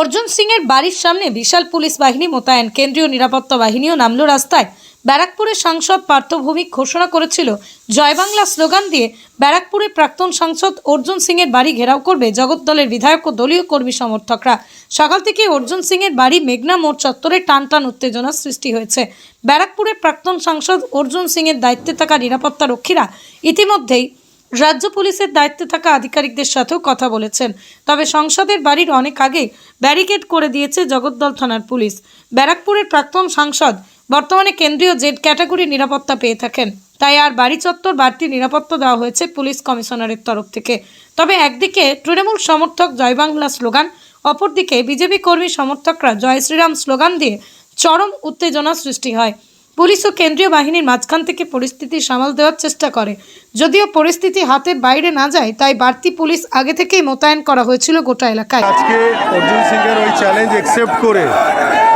অর্জুন সিং এর বাড়ির সামনে বিশাল পুলিশ বাহিনী মোতায়েন। কেন্দ্রীয় নিরাপত্তা বাহিনীও নামলো রাস্তায়। ব্যারাকপুরের সাংসদ পার্থ ভৌমিক ঘোষণা করেছিল, জয় বাংলা স্লোগান দিয়ে ব্যারাকপুরের প্রাক্তন সাংসদ অর্জুন সিং এর বাড়ি ঘেরাও করবে জগদ্দলের বিধায়ক ও দলীয় কর্মী সমর্থকরা। সকাল থেকে অর্জুন সিং এর বাড়ি মেঘনা মোড় চত্বরে টান টান উত্তেজনার সৃষ্টি হয়েছে। ব্যারাকপুরের প্রাক্তন সাংসদ অর্জুন সিং এর দায়িত্বে থাকা নিরাপত্তা রক্ষীরা ইতিমধ্যেই রাজ্য পুলিশের দায়িত্বে থাকা আধিকারিকদের সাথেও কথা বলেছেন। তবে সংসদের বাড়ির অনেক আগে ব্যারিকেড করে দিয়েছে জগদ্দল থানার পুলিশ। ব্যারাকপুরের প্রাক্তন সাংসদ, বর্তমানে কেন্দ্রীয় জেড ক্যাটাগরি নিরাপত্তা পেয়ে থাকেন। তাই আর বাড়ি চত্বর বাড়তি নিরাপত্তা দেওয়া হয়েছে পুলিশ কমিশনারের তরফ থেকে। তবে একদিকে তৃণমূল সমর্থক জয় বাংলা স্লোগান, অপরদিকে বিজেপি কর্মী সমর্থকরা জয় শ্রীরাম স্লোগান দিয়ে চরম উত্তেজনা সৃষ্টি হয়। পুলিশ ও কেন্দ্রীয় বাহিনীর মাঝখান থেকে পরিস্থিতি সামাল দেওয়ার চেষ্টা করে। যদিও পরিস্থিতি হাতের বাইরে না যায়, তাই বাড়তি পুলিশ আগে থেকেই মোতায়েন করা হয়েছিল গোটা এলাকায়। আজকে অর্জুন সিংয়ের ওই চ্যালেঞ্জ অ্যাকসেপ্ট করে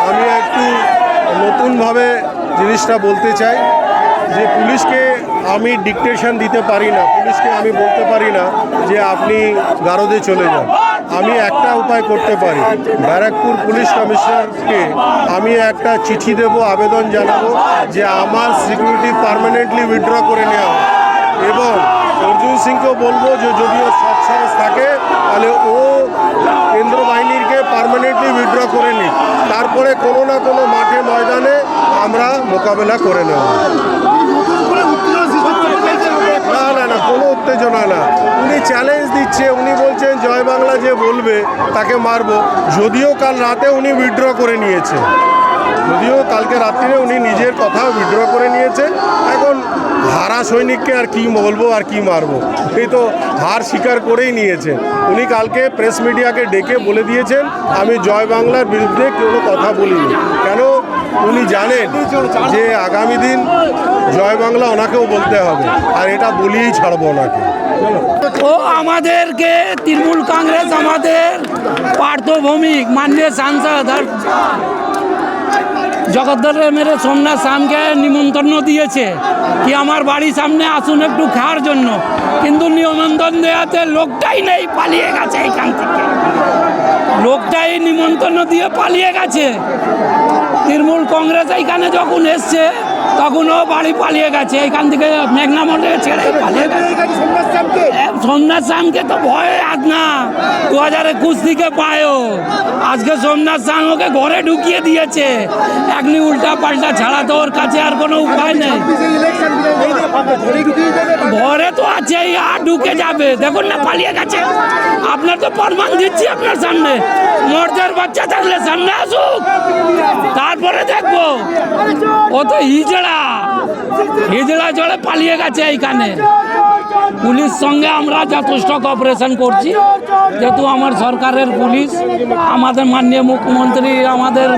আমি একটু নতুনভাবে জিনিসটা বলতে চাই যে পুলিশকে আমি ডিকটেশন দিতে পারি না, পুলিশকে আমি বলতে পারি না যে আপনি গারদে চলে যান। আমি একটা উপায় করতে পারি। ব্যারাকপুর পুলিশ কমিশনারকে আমি একটা চিঠি দেব, আবেদন জানাব যে আমার সিকিউরিটি পার্মানেন্টলি উইথড্র করে নেওয়া। এবং অর্জুন সিংকেও বলব যে যদি ওর সৎসাহস থাকে, তাহলে ও কেন্দ্র বাহিনীকে পার্মানেন্টলি উইথড্র করে নিক। তারপরে কোনো না কোনো মাঠে ময়দানে আমরা মোকাবেলা করে নেব না না না কোনো উত্তেজনা না। উনি চ্যালেঞ্জ দিচ্ছে, উনি বলছেন, জয় বাংলা যে বলবে, তাকে মারবো। যদিও কাল রাতে উনি উইথড্র করে নিয়েছে। যদিও কালকে রাত্রিরে উনি নিজের কথা উইথড্র করে নিয়েছে। এখন হারা সৈনিককে আর কি বলব, আর কি মারবো? এই তো হার স্বীকার করেই নিয়েছেন। উনি কালকে প্রেস মিডিয়াকে ডেকে বলে দিয়েছেন, আমি জয় বাংলার বিরুদ্ধে কোনো কথা বলিনি। উনি জানেন যে আগামী দিন জয় বাংলা ওনাকেও বলতে হবে, আর এটা বলিয়েই ছাড়বো ওনাকে। ও আমাদেরকে তৃণমূল কংগ্রেস, আমাদের পার্থভৌমিক মাননীয় সাংসদ আর জগদ্দলের মেরে সোমনাথ শামকে নিমন্ত্রণ দিয়েছে কি আমার বাড়ির সামনে আসুন একটু খাওয়ার জন্য। কিন্তু নিমন্ত্রণ দেওয়াতে লোকটাই নেই, পালিয়ে গেছে এখান থেকে। লোকটাই নিমন্ত্রণ দিয়ে পালিয়ে গেছে। তৃণমূল কংগ্রেস এইখানে যখন এসছে, তখন ও বাড়ি পালিয়ে গেছে। এখান থেকে মেঘনা মন্ডলে ছেড়ে পালিয়ে গেছে। সোমনাথ শামকে তো ভয়ে আজ না। দু হাজার একুশ থেকে পায়ও। আজকে সোমনাথ শাম ওকে ঘরে ঢুকিয়ে দিয়েছে। এখনি উল্টা পাল্টা ছাড়া তো ওর কাছে আর কোনো উপায় নেই। ঘরে তো আছেই, আর ঢুকে যাবে। দেখুন না, পালিয়ে গেছে। আপনার তো প্রমাণ দিচ্ছি আপনার সামনে। মর্যার বাচ্চা থাকলে সামনে আসুক। তারপরে দেখব। ও তো হিজড়া। হিজড়া জলে পালিয়ে গেছে এইখানে। পুলিশ সঙ্গে আমরা যথেষ্ট কপারেশন করছি। যেহেতু আমার সরকারের পুলিশ, আমাদের মাননীয় মুখ্যমন্ত্রী, আমাদের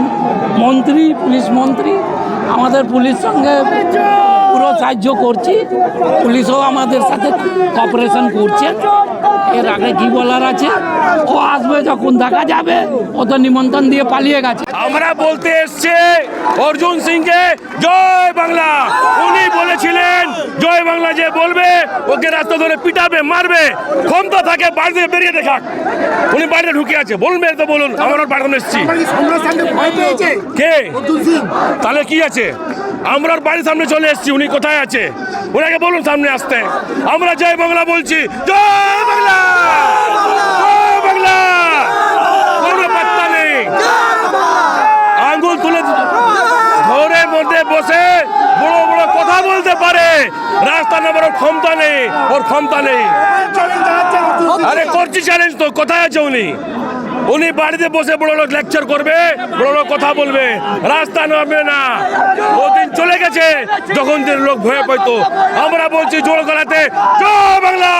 মন্ত্রী, পুলিশ মন্ত্রী, আমাদের পুলিশ সঙ্গে পুরো সাহায্য করছি। পুলিশও আমাদের সাথে কপারেশন করছে। এর আগে কি বলার আছে? ও আসবে যখন দেখা যাবে ও তো নিমন্ত্রণ দিয়ে পালিয়ে গেছে। আমরা বলতে এসছে অর্জুন সিংকে জয় বাংলা। উনি বলেছিলেন জয় বাংলা যে বলবে ওকে রাস্তা ধরে পিটাবে মারবে। ক্ষমতা থাকে বাড়ি থেকে বেরিয়ে দেখাক। উনি বাড়িতে ঢুকে আছে। বলবে তো বলুন আমার বাড়িতে এসছি। কে তাহলে কি আছে? আমরা বাড়ির সামনে চলে এসেছি উনি কোথায় আছে? ওনাকে বলুন সামনে আসতে। আমরা জয় বাংলা বলছি জয় বাংলা! জয় বাংলা! কোনো পাত্তা নেই। আঙ্গুল তুলে ধরে মধ্যে বসে বড় বড় কথা বলতে পারে। রাস্তা নামার ক্ষমতা নেই ওর ক্ষমতা নেই। আরে করছি চ্যালেঞ্জ তো কোথায় আছে উনি? উনি বাড়িতে বসে বড় লোক লেকচার করবে, বড় লোক কথা বলবে। রাস্তা নামবে না। ওদিন চলে গেছে, যখন যে লোক ভয় পাইতো আমরা বলছি জোর গলাতে, জয় বাংলা!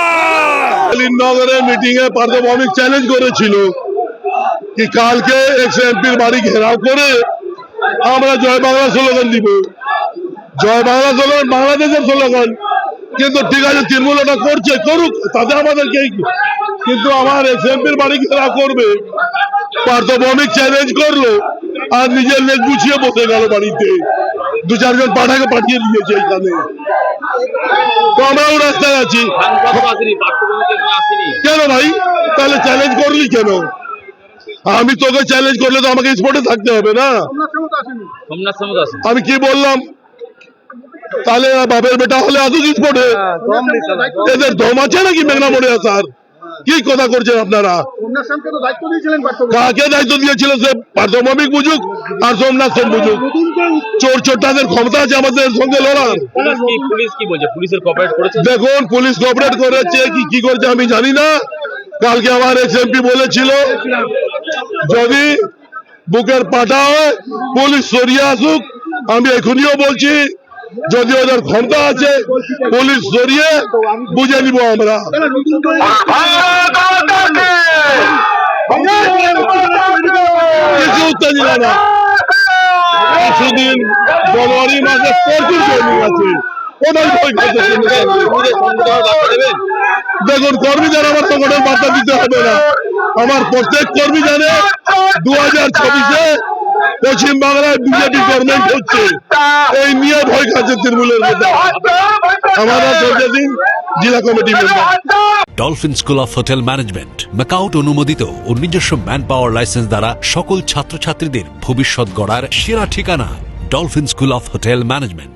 মিটিং এ পার্থভৌমিক চ্যালেঞ্জ করেছিল কি কালকে এক্স এমপির বাড়ি ঘেরাও করে আমরা জয় বাংলা স্লোগান দিব। জয় বাংলা স্লোগান বাংলাদেশের স্লোগান কিন্তু ঠিক আছে, তৃণমূল ওটা করছে, করুক, তাতে আমাদের কে কিন্তু আমার এক্স এমপির বাড়ি ঘেরাও করবে। পার্থভৌমিক চ্যালেঞ্জ করল আর নিজের লেগ গুছিয়ে বসে গেল বাড়িতে। দু চারজন পাঠাকে পাঠিয়ে দিয়েছে এখানে। তো আমরাও রাস্তায় আছি। কেন ভাই? তাহলে চ্যালেঞ্জ করলি কেন? আমি তোকে চ্যালেঞ্জ করলে তো আমাকে স্পটে থাকতে হবে না। আমি কি বললাম? তাহলে বাপের বেটা হলে আসুক স্পটে এদের দম আছে নাকি মেঘনা মোড়ে আসার কি কথা করছেন আপনারা? কাকে দায়িত্ব দিয়েছিল সে? বুঝুক আর সোমনাথ সোম বুঝুক। চোর চোরটাদের ক্ষমতা আছে আমাদের সঙ্গে লড়ার। দেখুন পুলিশ কোঅপারেট করেছে কি কি করছে আমি জানি না। কালকে আমার এক্স এমপি বলেছিল যদি বুকের পাটা হয় পুলিশ সরিয়ে আসুক আমি এখনিও বলছি যদি ওদের ক্ষমতা আছে, পুলিশ জড়িয়ে বুঝে নিব আমরা। কিছু উত্তেজনা না। কিছুদিন জানুয়ারি মাসে প্রচুর ট্রেনিং আছে। দেখুন, কর্মীদের আমার সংগঠন বার্তা দিতে হবে না। আমার প্রত্যেক কর্মী জানে, দু হাজার ছাব্বিশে পশ্চিম বাংলায় বিজেপি গভর্নমেন্ট হচ্ছে। এই নিয়ে ভয় খাচ্ছে তৃণমূলের আমার জেলা committee member Dolphin school of hotel management MAKAUT অনুমোদিত ও নিজস্ব ম্যান পাওয়ার লাইসেন্স দ্বারা সকল ছাত্রছাত্রীদের ভবিষ্যৎ গড়ার সেরা ঠিকানা Dolphin school of hotel management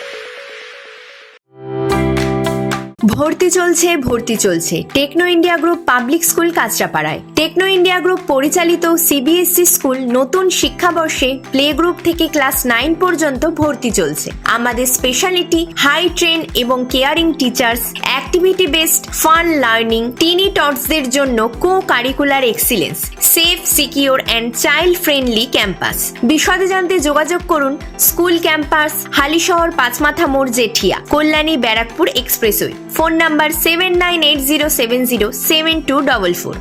ভর্তি চলছে ভর্তি চলছে। Techno India group public school কাঁচরাপাড়ায়। Techno India group পরিচালিত সিবিএসই স্কুল নতুন শিক্ষাবর্ষে প্লে গ্রুপ থেকে ক্লাস নাইন পর্যন্ত ভর্তি চলছে। আমাদের স্পেশালিটি, হাই ট্রেন এবং caring teachers activity based fun learning, tiny টটসদের জন্য co curricular excellence, safe, secure and child friendly campus. বিশদে জানতে যোগাযোগ করুন স্কুল ক্যাম্পাস, হালিশহর, পাঁচমাথা মোড়, Jetia, Kalyani, Barrackpore expressway. Phone number seven nine eight zero seven zero seven two double four.